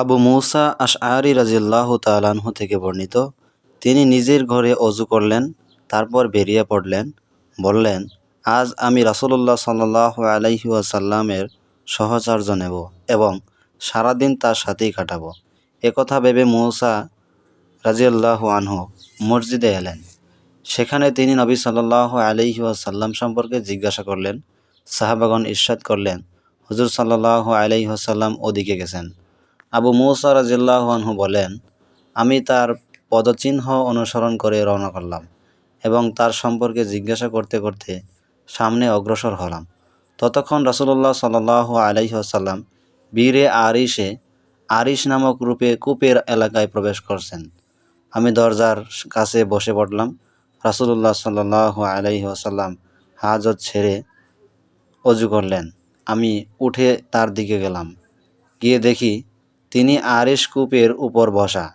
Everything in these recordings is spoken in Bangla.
আবু মুসা আশআরি রাজিয়াল্লাহ তালাহ থেকে বর্ণিত, তিনি নিজের ঘরে অজু করলেন, তারপর বেরিয়ে পড়লেন, বললেন, আজ আমি রাসূলুল্লাহ সাল্লাহ আলাইহি ওয়াসাল্লামের সহচর্য নেব এবং সারাদিন তার সাথেই কাটাবো। একথা ভেবে মৌসা রাজিয়াল্লাহ আনহু মসজিদে এলেন। সেখানে তিনি নবী সাল্লাহ আলাইহি ওয়াসাল্লাম সম্পর্কে জিজ্ঞাসা করলেন, সাহাবাগণ ইরশাদ করলেন, হুজুর সাল্লাহ আলাইহি ওয়াসাল্লাম ওদিকে গেছেন। আবু মৌসা রাজিয়াল্লাহ বলেন, আমি তার পদচিহ্ন অনুসরণ করে রওনা করলাম এবং তার সম্পর্কে জিজ্ঞাসা করতে করতে সামনে অগ্রসর হলাম। ততক্ষণ রাসূলুল্লাহ সাল্লাহ আলাইহি ওয়াসাল্লাম বীরে আরিসে আরিস নামক রূপে কূপের এলাকায় প্রবেশ করছেন। আমি দরজার কাছে বসে পড়লাম। রাসূলুল্লাহ সাল্লাহ আলাইহি ওয়াসাল্লাম হাজত ছেড়ে অজু করলেন। আমি উঠে তার দিকে গেলাম। গিয়ে দেখি তিনি আরিশ কূপের উপর বসা।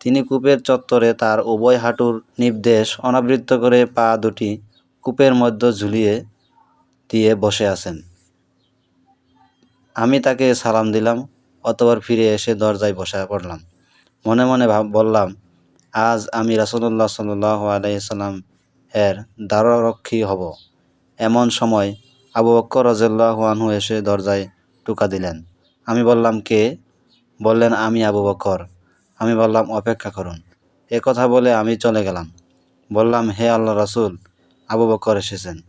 তিনি কূপের চত্বরে তার উভয় হাঁটুর নির্দেশ অনাবৃত্ত করে পা দুটি কূপের মধ্যে ঝুলিয়ে দিয়ে বসে আছেন। আমি তাকে সালাম দিলাম, অতবার ফিরে এসে দরজায় বসে পড়লাম। মনে মনে ভাব, বললাম, আজ আমি রাসূলুল্লাহ সাল্লাহ আলাইসাল্লাম এর দ্বাররক্ষী হব। এমন সময় আবু বক্কর রাজিয়াল্লাহ আনহু এসে দরজায় টুকা দিলেন। আমি বললাম, কে? বললেন, আমি আবু বকর। আমি বললাম, অপেক্ষা করুন। এ কথা বলে আমি চলে গেলাম। বললাম, হে আল্লাহ রাসূল, আবু বকর এসেছেন।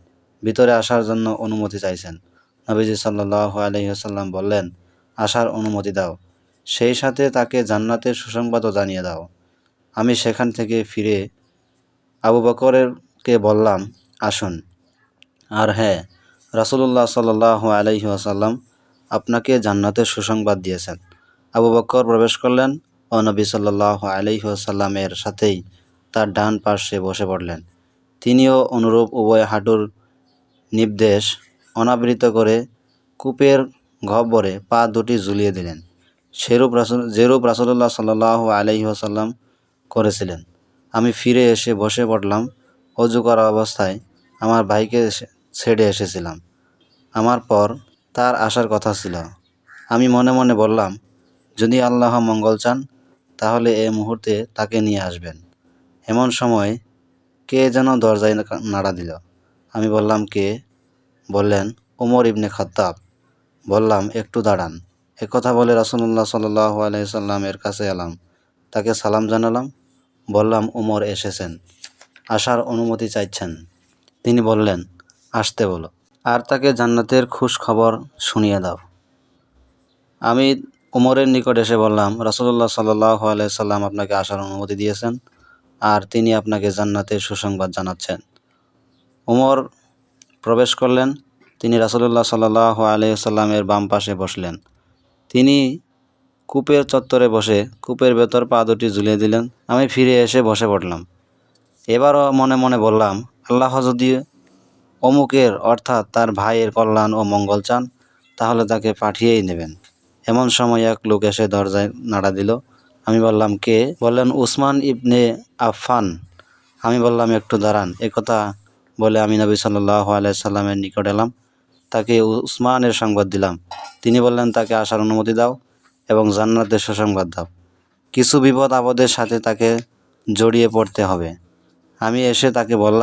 ভিতরে আসার জন্য অনুমতি চাইছেন। নবীজি সাল্লাহ আলহিহাসাল্লাম বললেন, আসার অনুমতি দাও। সেই সাথে তাকে জান্নাতের সুসংবাদও জানিয়ে দাও। আমি সেখান থেকে ফিরে আবু বকরেরকে বললাম, আসুন। আর হ্যাঁ রাসূলুল্লাহ সাল্লাহ আলাইহি আসাল্লাম আপনাকে জান্নাতের সুসংবাদ দিয়েছেন। আবু বক্কর প্রবেশ করলেন ও নবী সাল্লাহ আলাইহি আসাল্লামের সাথেই তার ডান পার্শ্বে বসে পড়লেন। তিনিও অনুরূপ উভয় হাঁটুর নির্দেশ অনাবৃত করে কূপের গহ্বরে পা দুটি ঝুলিয়ে দিলেন। সেরূপ রাসুল, যেরূপ রাসুল্লাহ সাল্লাহ আলাইহি আসাল্লাম করেছিলেন। আমি ফিরে এসে বসে পড়লাম, অজু করা অবস্থায় আমার ভাইকে ছেড়ে এসেছিলাম। আমার পর তার আসার কথা ছিল। আমি মনে মনে বললাম যদি আল্লাহ মঙ্গল চান, তাহলে এ মুহূর্তে তাকে নিয়ে আসবেন। এমন সময় কে যেন দরজায় নাড়া দিল। আমি বললাম, কে? বললেন, ওমর ইবনে খত্তাব। বললাম, একটু দাঁড়ান। কথা বলে রাসুল্লাহ সাল্লাহ আলাইসাল্লামের কাছে এলাম। তাকে সালাম জানালাম। বললাম উমর এসেছেন। আসার অনুমতি চাইছেন। তিনি বললেন, আসতে বলো। আর তাকে জান্নাতের খুশ খবর শুনিয়ে দাও। আমি উমরের নিকট এসে বললাম রাসুল্লাহ সাল্লাহ আলাইসাল্লাম আপনাকে আসার অনুমতি দিয়েছেন আর তিনি আপনাকে জান্নাতের সুসংবাদ জানাচ্ছেন। উমর প্রবেশ করলেন, তিনি রাসুল্লাহ সাল্লাহ আলাইসাল্লামের বাম পাশে বসলেন। তিনি কূপের চত্বরে বসে কূপের ভেতর পা দুটি ঝুলিয়ে দিলেন। আমি ফিরে এসে বসে পড়লাম। এবারও মনে মনে বললাম, আল্লাহ যদি অমুকের অর্থাৎ তার ভাইয়ের কল্যাণ ও মঙ্গল চান, তাহলে তাকে পাঠিয়েই নেবেন। এমন সময় এক লোক এসে দরজায় নাড়া দিল। আমি বললাম, কে? বললেন, উসমান ইবনে আফফান। আমি বললাম, একটু দাঁড়ান। একথা বলে আমি নবী সাল্লাহ আলাইসাল্লামের নিকট এলাম। তাকে উসমানের সংবাদ দিলাম। তিনি বললেন, তাকে আসার অনুমতি দাও এবং জান্নাতের সুসংবাদ দাও। কিছু বিপদ আপদের সাথে তাকে জড়িয়ে পড়তে হবে। আমি এসে তাকে বললাম